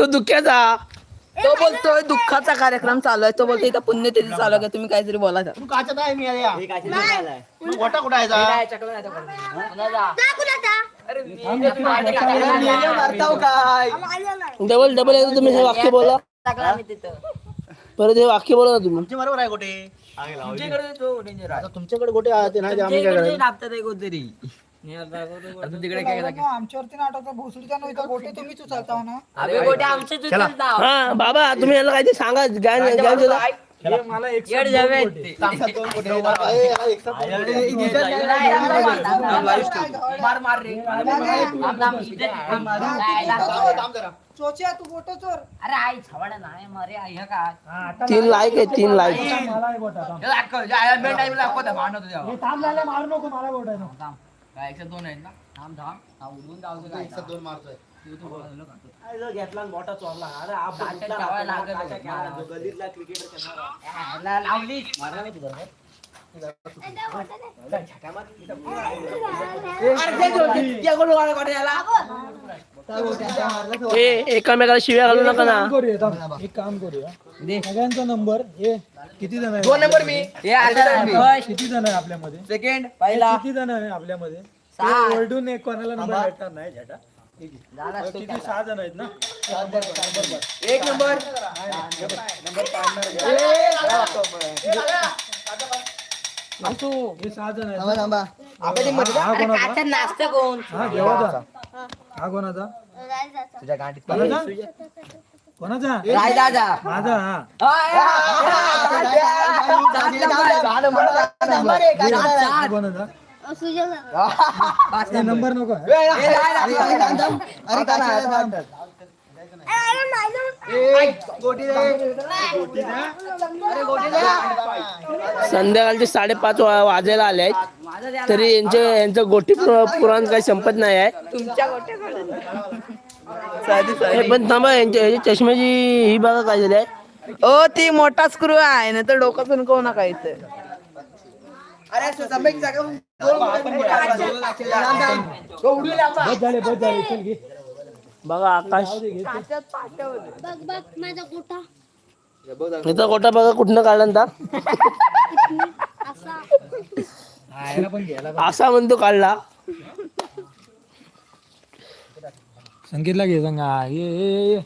तो दुःख्याचा तो बोलतोय दुःखाचा कार्यक्रम चालू आहे. तो बोलतोय इथं पुण्यतिथी चालू आहे. तुम्ही काहीतरी बोला तू काच्यात आहे मी या. मग गोटा कुठं आहे जा? डबल डबल एकदा तुम्ही हे वाक्य बोला. परत हे वाक्य बोला ना तुम्ही. बरोबर आहे गोटे. आता तुमच्याकडे गोटे आहे ते नाही ते आम्ही काय करायचं? आमच्यावरती नाटक भोसडीचा नव्हता गोटे तुम्हीच उचलता ना? हा बाबा तुम्ही याला काहीतरी सांगा ज्ञान ज्ञान दिला चोच्या तू. गोटे. चोर. अरे आई छवाडा नाही मरे आई हा का तीन लाईक आहे तीन लाईक मारू नको मला गोटे दोन आहेत ना? थांब थांब. हा जाऊ दे काय दोन मारतोय. घेतला मोठा चोरला. अरे काट्यात ठेवायला लागत होतं. गल्लीतला क्रिकेटर ह्याला लावली ए एकामेकाला शिव्या घालू नका ना. एक काम करूया. सगळ्यांचा नंबर हे किती जण आहे? दोन नंबर मी. किती जण आहे आपल्यामध्ये? सेकंड पहिला. किती जण आहे आपल्यामध्ये? ओरडून एक कोणाला नंबर भेटणार नाही झटा. किती? सहा जण आहेत ना? एक नंबर. हे सहा जण आहेत ना? आपण हा कोणाचा काट्यात नाचतं कोण हा देवाचा हा कोणाचा तुझ्या गांडीत कोणाचा कोणाचा राय दादा माझा हा हा कोणाचा हे नंबर नको आहे. संध्याकाळचे साडेपाच वा- वाजायला आले आहेत. तरी यांचे यांचं गोटी पुरा- पुराण काही संपत नाही आहे. ए, पण थांबा यांच्या चष्म्याची ही बघा काय झाली आहे. ओ ती मोठा स्क्रू आहे ना तर डोकं नको नका इथं. अरे बघा आकाश. बघ बघ माझा गोठा इथं गोटा बघा कुठनं काढला ना असा असा म्हणतो काढला. संकेतला घे सांगा. ये ये ये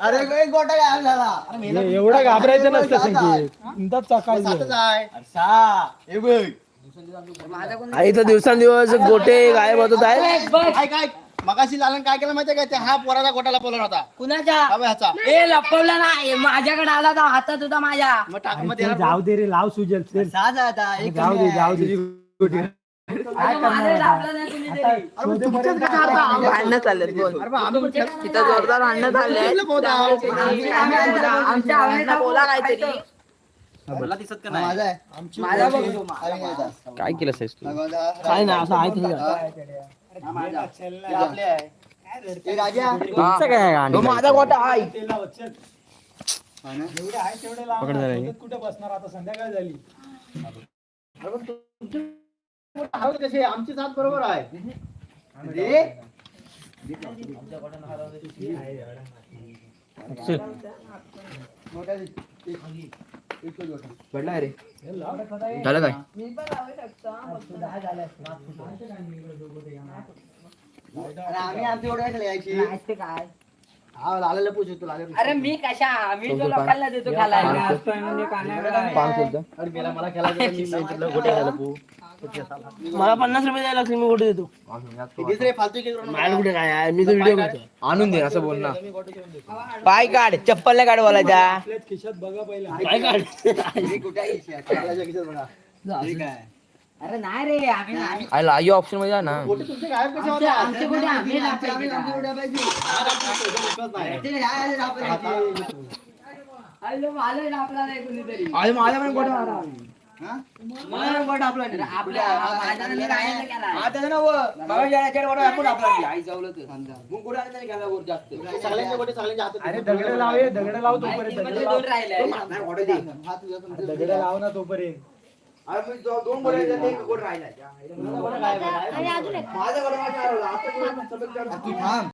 अरे गोटा गायब झाला. ये, एवढं घाबरायचं नसतं संकेत. तुमचाच चकायचं. सातच आहे. अरे सहा हे बघ. आणि इथं दिवसांदिवस गोटे गायब होत आहे काय काय मगाशी लालन काय केलं माहितीये का? ते हा पोराचा गोटा लपवला होता. कुणाच्या हा ह्याचा. ए लपवला नाही माझ्याकडे आला तर हातात होता माझ्या. मग टाक मग जाऊ दे रे लाव सुजल चल. जाऊ दे जाऊ दे. तरी. भांडणं बोल. तिथं जोरदार भांडणं बोला काहीतरी. माझा आहे. माझा बघतो काय केलं साईस तू? काय नाही असं आहे तुझं. ते आपले आहे. ते राजा. तो माझा गोटा आहे. तेवढे ना. कुठे बसणार आता? संध्याकाळ झाली. हळद कशी आहे? आमची साथ बरोबर आहे. रे पडला झालं काय? आम्ही आमची ते काय? हा लालाला पूछ तू लाला अरे मी कशा? मी तो लोकांना देतो खायला. अरे मेला मला मला पन्नास रुपये द्यायला लागले मी गोटे देतो. कितीच रे फालतू की माझ्या कुठे काय आहे? मी तर व्हिडिओ करतो आणून दे असं बोल ना. पाय काढ चप्पल नाही काढ बोलायचा आपल्याच खिशात बघा पहिला. काय काढ. बघा. हे काय अरे नाही रे आम्ही नाही आयला आई ऑप्शनमध्ये जा ना आम्ही का? नाही. अरे लो, मला लापला नाही कुणीतरी आई माझा पण गोटा मारा हा? मला पण गोटा आपला अरे आपल्या माझ्या नंतर काय नाही केला हा त्याचं नाव बाबा याच्या गोटा आपण आपला आई जावलं तर मग गोटा नाही घ्यायला वर जास्त सगळ्यांचे गोटे सगळ्यांच्या हातात अरे दगड लाव दगड लाव तोपर्यंत मध्ये दगड लाव. दोन राहिले. हा दगड लाव ना तोपर्यंत अरे मी दो- दोन आहेत, एक राहिला आणि अजून एक. माझा माझ्या आता तू थांब.